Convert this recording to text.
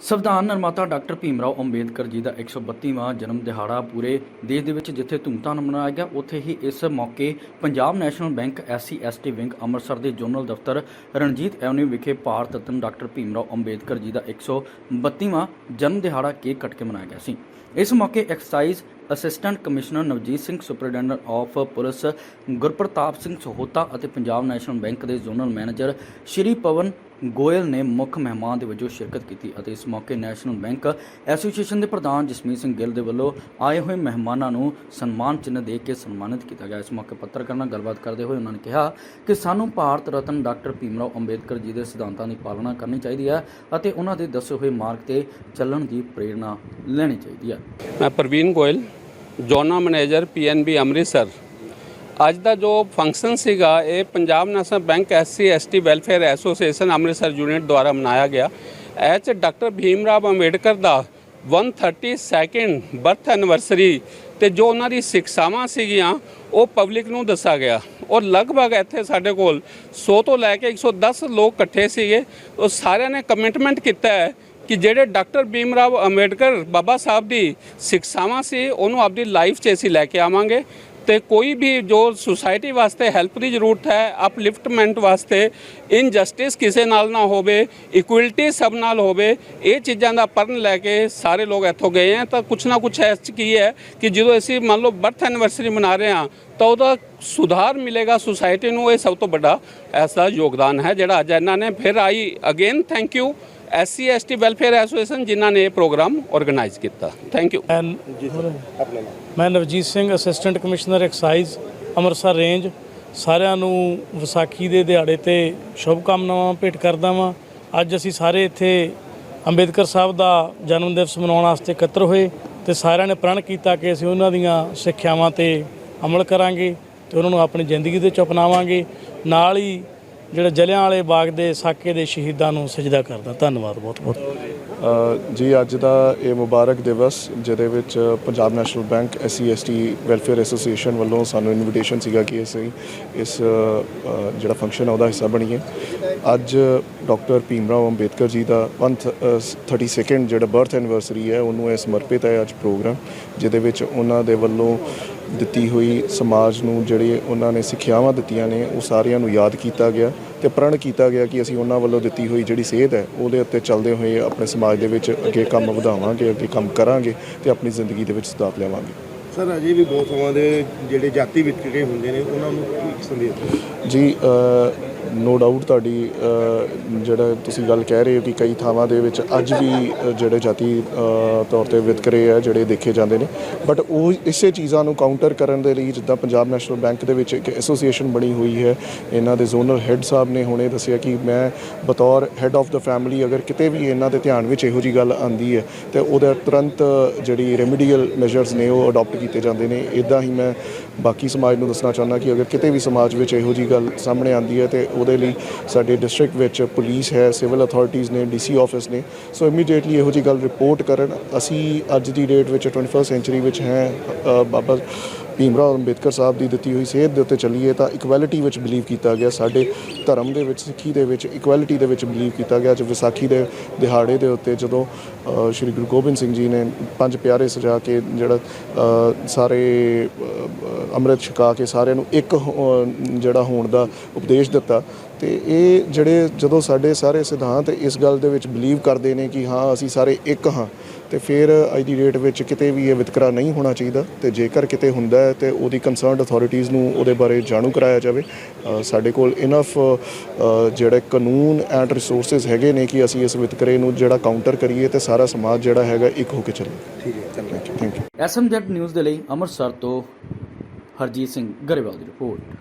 ਸੰਵਿਧਾਨ ਨਿਰਮਾਤਾ ਡਾਕਟਰ ਭੀਮਰਾਓ ਅੰਬੇਦਕਰ ਜੀ ਦਾ 132ਵਾਂ ਜਨਮ ਦਿਹਾੜਾ ਪੂਰੇ ਦੇਸ਼ ਦੇ ਵਿੱਚ ਜਿੱਥੇ ਧੂਮਧਾਮ ਨਾਲ ਮਨਾਇਆ ਗਿਆ, ਉੱਥੇ ਹੀ ਇਸ ਮੌਕੇ Punjab National Bank SC ST wing Amritsar ਦੇ ਜਨਰਲ ਦਫ਼ਤਰ, ਰਣਜੀਤ ਐਵਨਿਊ ਵਿਖੇ ਭਾਰਤ ਰਤਨ ਡਾਕਟਰ ਭੀਮਰਾਓ ਅੰਬੇਦਕਰ ਜੀ ਦਾ 132ਵਾਂ ਜਨਮ ਦਿਹਾੜਾ ਕੇਕ ਕੱਟ ਕੇ ਮਨਾਇਆ ਗਿਆ ਸੀ। ਇਸ ਮੌਕੇ excise assistant commissioner Navjit Singh superintendent of police Gurpratap Singh Sahota ਅਤੇ ਪੰਜਾਬ ਨੈਸ਼ਨਲ ਬੈਂਕ ਦੇ ਜ਼ੋਨਲ ਮੈਨੇਜਰ ਸ਼੍ਰੀ ਪਵਨ ਗੋਇਲ ਨੇ ਮੁੱਖ ਮਹਿਮਾਨ ਦੇ ਵਜੋਂ ਸ਼ਿਰਕਤ ਕੀਤੀ ਅਤੇ ਇਸ ਮੌਕੇ ਨੈਸ਼ਨਲ ਬੈਂਕ ਐਸੋਸੀਏਸ਼ਨ ਦੇ ਪ੍ਰਧਾਨ ਜਸਮੀਤ ਸਿੰਘ ਗਿੱਲ ਦੇ ਵੱਲੋਂ ਆਏ ਹੋਏ ਮਹਿਮਾਨਾਂ ਨੂੰ ਸਨਮਾਨ ਚਿੰਨ੍ਹ ਦੇ ਕੇ ਸਨਮਾਨਿਤ ਕੀਤਾ ਗਿਆ। ਇਸ ਮੌਕੇ ਪੱਤਰਕਾਰਾਂ ਨਾਲ ਗੱਲਬਾਤ ਕਰਦੇ ਹੋਏ ਉਹਨਾਂ ਨੇ ਕਿਹਾ ਕਿ ਸਾਨੂੰ ਭਾਰਤ ਰਤਨ ਡਾਕਟਰ ਭੀਮਰਾਓ ਅੰਬੇਦਕਰ ਜੀ ਦੇ ਸਿਧਾਂਤਾਂ ਦੀ ਪਾਲਣਾ ਕਰਨੀ ਚਾਹੀਦੀ ਹੈ ਅਤੇ ਉਹਨਾਂ ਦੇ ਦੱਸੇ ਹੋਏ ਮਾਰਗ ਤੇ ਚੱਲਣ ਦੀ ਪ੍ਰੇਰਣਾ ਲੈਣੀ ਚਾਹੀਦੀ ਹੈ। ਮੈਂ Praveen Goyal. Zonal manager PNB Amritsar. ਅੱਜ ਦਾ ਜੋ ਫੰਕਸ਼ਨ ਸੀਗਾ, ਇਹ Punjab national bank SC ST welfare association Amritsar unit ਦੁਆਰਾ ਮਨਾਇਆ ਗਿਆ। ਇਹ 'ਚ ਡਾਕਟਰ ਭੀਮ ਰਾਵ ਅੰਬੇਡਕਰ ਦਾ 132nd ਬਰਥ ਐਨਵਰਸਰੀ ਤੇ ਜੋ ਉਹਨਾਂ ਦੀ ਸਿੱਖਿਆਵਾਂ ਸੀਗੀਆਂ, ਉਹ ਪਬਲਿਕ ਨੂੰ ਦੱਸਿਆ ਗਿਆ। ਔਰ ਲਗਭਗ ਇੱਥੇ ਸਾਡੇ ਕੋਲ 100 ਤੋਂ ਲੈ ਕੇ 110 ਲੋਕ ਇਕੱਠੇ ਸੀਗੇ। ਉਹ ਸਾਰਿਆਂ ਨੇ ਕਮਿਟਮੈਂਟ ਕੀਤਾ ਹੈ ਕਿ ਜਿਹੜੇ ਡਾਕਟਰ ਭੀਮ ਰਾਵ ਅੰਬੇਡਕਰ ਬਾਬਾ ਸਾਹਿਬ ਦੀ ਸਿੱਖਿਆਵਾਂ ਸੀ, ਉਹਨੂੰ ਆਪਣੀ ਲਾਈਫ 'ਚ ਅਸੀਂ ਲੈ ਕੇ ਆਵਾਂਗੇ। ਤੇ ਕੋਈ ਵੀ ਜੋ ਸੁਸਾਇਟੀ ਵਾਸਤੇ ਹੈਲਪ ਦੀ ਜ਼ਰੂਰਤ ਹੈ ਅਪਲਿਫਟਮੈਂਟ ਵਾਸਤੇ ਇਨਜਸਟਿਸ ਕਿਸੇ ਨਾਲ ਨਾ ਹੋਵੇ ਇਕੁਇਲਿਟੀ ਸਭ ਨਾਲ ਹੋਵੇ, ਇਹ ਚੀਜ਼ਾਂ ਦਾ ਪਰਨ ਲੈ ਕੇ ਸਾਰੇ ਲੋਕ ਇੱਥੋਂ ਗਏ ਹੈ ਤਾਂ ਕੁਛ ਨਾ ਕੁਛ ਐਸ 'ਚ ਕੀ ਹੈ ਕਿ ਜਦੋਂ ਅਸੀਂ ਮੰਨ ਲਓ ਬਰਥ ਐਨੀਵਰਸਰੀ ਮਨਾ ਰਹੇ ਹਾਂ, ਤਾਂ ਉਹਦਾ ਸੁਧਾਰ ਮਿਲੇਗਾ ਸੁਸਾਇਟੀ ਨੂੰ, ਇਹ ਸਭ ਤੋਂ ਵੱਡਾ ਐਸਾ ਯੋਗਦਾਨ ਹੈ ਜਿਹੜਾ ਅੱਜ ਇਹਨਾਂ ਨੇ ਫਿਰ I again thank you SC, ST welfare association ਜਿਨ੍ਹਾਂ ਨੇ ਇਹ ਪ੍ਰੋਗਰਾਮ ਆਰਗੇਨਾਈਜ਼ ਕੀਤਾ। ਥੈਂਕ ਯੂ ਮੈਂ Navjit Singh assistant commissioner excise Amritsar range ਸਾਰਿਆਂ ਨੂੰ ਵਿਸਾਖੀ ਦੇ ਦਿਹਾੜੇ ਤੇ ਸ਼ੁਭ ਕਾਮਨਾਵਾਂ ਭੇਟ ਕਰਦਾ ਵਾਂ। ਅੱਜ ਅਸੀਂ ਸਾਰੇ ਇੱਥੇ ਅੰਬੇਦਕਰ ਸਾਹਿਬ ਦਾ ਜਨਮ ਦਿਵਸ ਮਨਾਉਣ ਵਾਸਤੇ ਇਕੱਤਰ ਹੋਏ ਤੇ ਸਾਰਿਆਂ ਨੇ ਪ੍ਰਣ ਕੀਤਾ ਕਿ ਅਸੀਂ ਉਹਨਾਂ ਦੀਆਂ ਸਿੱਖਿਆਵਾਂ ਤੇ ਅਮਲ ਕਰਾਂਗੇ ਤੇ ਉਹਨਾਂ ਨੂੰ ਆਪਣੀ ਜ਼ਿੰਦਗੀ ਦੇ ਵਿੱਚ ਅਪਣਾਵਾਂਗੇ। ਨਾਲ ਹੀ ਜਿਹੜਾ ਜਲਿਆਂ ਵਾਲੇ ਬਾਗ ਦੇ ਸਾਕੇ ਦੇ ਸ਼ਹੀਦਾਂ ਨੂੰ ਸਜਦਾ ਕਰਦਾ। ਧੰਨਵਾਦ ਬਹੁਤ ਬਹੁਤ। ਜੀ, ਅੱਜ ਦਾ ਇਹ ਮੁਬਾਰਕ ਦਿਵਸ, ਜਿਹਦੇ ਵਿੱਚ Punjab National Bank SC ST welfare association ਵੱਲੋਂ ਸਾਨੂੰ ਇਨਵੀਟੇਸ਼ਨ ਸੀਗਾ ਕਿ ਅਸੀਂ ਇਸ ਜਿਹੜਾ ਫੰਕਸ਼ਨ ਹੈ ਉਹਦਾ ਹਿੱਸਾ ਬਣੀਏ। ਅੱਜ ਡਾਕਟਰ ਭੀਮਰਾਓ ਅੰਬੇਦਕਰ ਜੀ ਦਾ 132nd ਜਿਹੜਾ ਬਰਥ ਐਨਵਰਸਰੀ ਹੈ, ਉਹਨੂੰ ਇਹ ਸਮਰਪਿਤ ਹੈ ਅੱਜ ਪ੍ਰੋਗਰਾਮ ਜਿਹਦੇ ਵਿੱਚ ਉਹਨਾਂ ਦੇ ਵੱਲੋਂ ਦਿੱਤੀ ਹੋਈ ਸਮਾਜ ਨੂੰ ਜਿਹੜੇ ਉਹਨਾਂ ਨੇ ਸਿੱਖਿਆਵਾਂ ਦਿੱਤੀਆਂ ਨੇ ਉਹ ਸਾਰਿਆਂ ਨੂੰ ਯਾਦ ਕੀਤਾ ਗਿਆ ਤੇ ਪ੍ਰਣ ਕੀਤਾ ਗਿਆ ਕਿ ਅਸੀਂ ਉਹਨਾਂ ਵੱਲੋਂ ਦਿੱਤੀ ਹੋਈ ਜਿਹੜੀ ਸੇਧ ਹੈ ਉਹਦੇ ਉੱਤੇ ਚੱਲਦੇ ਹੋਏ ਆਪਣੇ ਸਮਾਜ ਦੇ ਵਿੱਚ ਅੱਗੇ ਕੰਮ ਵਧਾਵਾਂਗੇ ਅੱਗੇ ਕੰਮ ਕਰਾਂਗੇ ਤੇ ਆਪਣੀ ਜ਼ਿੰਦਗੀ ਦੇ ਵਿੱਚ ਸੁਧਾਰ ਲਿਆਵਾਂਗੇ ਸਰ ਅਜੇ ਵੀ ਬਹੁਤ ਥਾਵਾਂ ਦੇ ਜਿਹੜੇ ਜਾਤੀ ਵਿਤਕਰੇ ਹੁੰਦੇ ਨੇ ਉਹਨਾਂ ਨੂੰ ਕੀ ਸੰਦੇਸ਼? ਜੀ ਨੋ ਡਾਊਟ ਤੁਹਾਡੀ ਜਿਹੜਾ ਤੁਸੀਂ ਗੱਲ ਕਹਿ ਰਹੇ ਹੋ ਕਿ ਕਈ ਥਾਵਾਂ ਦੇ ਵਿੱਚ ਅੱਜ ਵੀ ਜਿਹੜੇ ਜਾਤੀ ਤੌਰ ਤੇ ਵਿਤਕਰੇ ਆ, ਜਿਹੜੇ ਦੇਖੇ ਜਾਂਦੇ ਨੇ। ਬਟ ਉਹ ਇਸੇ ਚੀਜ਼ਾਂ ਨੂੰ ਕਾਊਂਟਰ ਕਰਨ ਦੇ ਲਈ ਜਿੱਦਾਂ ਪੰਜਾਬ ਨੈਸ਼ਨਲ ਬੈਂਕ ਦੇ ਵਿੱਚ ਇੱਕ ਐਸੋਸੀਏਸ਼ਨ ਬਣੀ ਹੋਈ ਹੈ। ਇਹਨਾਂ ਦੇ ਜ਼ੋਨਲ ਹੈੱਡ ਸਾਹਿਬ ਨੇ ਹੁਣੇ ਦੱਸਿਆ ਕਿ ਮੈਂ ਬਤੌਰ ਹੈੱਡ ਆਫ ਦਾ ਫੈਮਿਲੀ ਅਗਰ ਕਿਤੇ ਵੀ ਇਹਨਾਂ ਦੇ ਧਿਆਨ ਵਿੱਚ ਇਹੋ ਜੀ ਗੱਲ ਆਂਦੀ ਹੈ, ਤੇ ਉਹਦੇ ਤੁਰੰਤ ਜਿਹੜੀ ਰੈਮੀਡੀਅਲ ਮੈਜਰਸ ਨੇ ਉਹ ਅਡਾਪਟ ਕੀਤੇ ਜਾਂਦੇ ਨੇ। ਇਦਾਂ ਹੀ ਮੈਂ ਬਾਕੀ ਸਮਾਜ ਨੂੰ ਦੱਸਣਾ ਚਾਹੁੰਦਾ ਕਿ ਅਗਰ ਕਿਤੇ ਵੀ ਸਮਾਜ ਵਿੱਚ ਇਹੋ ਜੀ ਗੱਲ ਸਾਹਮਣੇ ਆਂਦੀ ਹੈ, ਤੇ ਉਹਦੇ ਲਈ ਸਾਡੇ ਡਿਸਟ੍ਰਿਕਟ ਵਿੱਚ ਪੁਲਿਸ ਹੈ ਸਿਵਲ ਅਥਾਰਟੀਆਂ ਨੇ ਡੀਸੀ ਆਫਿਸ ਨੇ। ਸੋ ਇਮੀਡੀਏਟਲੀ ਇਹੋ ਜੀ ਗੱਲ ਰਿਪੋਰਟ ਕਰਨ। ਅਸੀਂ ਅੱਜ ਦੀ ਡੇਟ ਵਿੱਚ 21st ਸੈਂਚਰੀ ਵਿੱਚ ਹੈ ਬਾਬਾ ਭੀਮ ਰਾਓ ਅੰਬੇਦਕਰ ਸਾਹਿਬ ਦੀ ਦਿੱਤੀ ਹੋਈ ਸੇਧ ਦੇ ਉੱਤੇ ਚੱਲੀਏ ਤਾਂ ਇਕੁਐਲਿਟੀ ਵਿੱਚ ਬਿਲੀਵ ਕੀਤਾ ਗਿਆ। ਸਾਡੇ ਧਰਮ ਦੇ ਵਿੱਚ, ਸਿੱਖੀ ਦੇ ਵਿੱਚ ਇਕੁਐਲਿਟੀ ਦੇ ਵਿੱਚ ਬਿਲੀਵ ਕੀਤਾ ਗਿਆ। ਅੱਜ ਵਿਸਾਖੀ ਦੇ ਦਿਹਾੜੇ ਦੇ ਉੱਤੇ ਜਦੋਂ ਸ਼੍ਰੀ ਗੁਰੂ ਗੋਬਿੰਦ ਸਿੰਘ ਜੀ ਨੇ ਪੰਜ ਪਿਆਰੇ ਸਜਾ ਕੇ ਜਿਹੜਾ ਸਾਰੇ ਅੰਮ੍ਰਿਤ ਛਕਾ ਕੇ ਸਾਰਿਆਂ ਨੂੰ ਇੱਕ ਹੋ- ਜਿਹੜਾ ਹੋਣ ਦਾ ਉਪਦੇਸ਼ ਦਿੱਤਾ। ਤੇ ਇਹ ਜਿਹੜੇ ਜਦੋਂ ਸਾਡੇ ਸਾਰੇ ਸਿਧਾਂਤ ਇਸ ਗੱਲ ਦੇ ਵਿੱਚ ਬਿਲੀਵ ਕਰਦੇ ਨੇ ਕਿ ਹਾਂ ਅਸੀਂ ਸਾਰੇ ਇੱਕ ਹਾਂ ਤੇ ਫਿਰ ਅੱਜ ਦੀ ਡੇਟ ਵਿੱਚ ਕਿਤੇ ਵੀ ਇਹ ਵਿਤਕਰਾ ਨਹੀਂ ਹੋਣਾ ਚਾਹੀਦਾ। ਤੇ ਜੇਕਰ ਕਿਤੇ ਹੁੰਦਾ ਹੈ ਤੇ ਉਹਦੀ ਕੰਸਰਨਡ ਅਥਾਰਟੀਆਂ ਨੂੰ ਉਹਦੇ ਬਾਰੇ ਜਾਣੂ ਕਰਾਇਆ ਜਾਵੇ। ਸਾਡੇ ਕੋਲ ਇਨਫ ਜਿਹੜੇ ਕਾਨੂੰਨ ਐਂਡ ਰਿਸੋਰਸਸ ਹੈਗੇ ਨੇ ਕਿ ਅਸੀਂ ਇਸ ਵਿਤਕਰੇ ਨੂੰ ਜਿਹੜਾ ਕਾਊਂਟਰ ਕਰੀਏ ਤੇ ਸਾਰਾ ਸਮਾਜ ਜਿਹੜਾ ਹੈਗਾ ਇੱਕ ਹੋ ਕੇ ਚੱਲੇ। ਠੀਕ ਹੈ ਧੰਨਵਾਦ। ਥੈਂਕ ਯੂ ਐਸਐਮਜ਼ੈਡ ਨਿਊਜ਼ ਦੇ ਲਈ ਅੰਮ੍ਰਿਤਸਰ ਤੋਂ ਹਰਜੀਤ ਸਿੰਘ ਗਰੇਵਾਲ ਦੀ ਰਿਪੋਰਟ।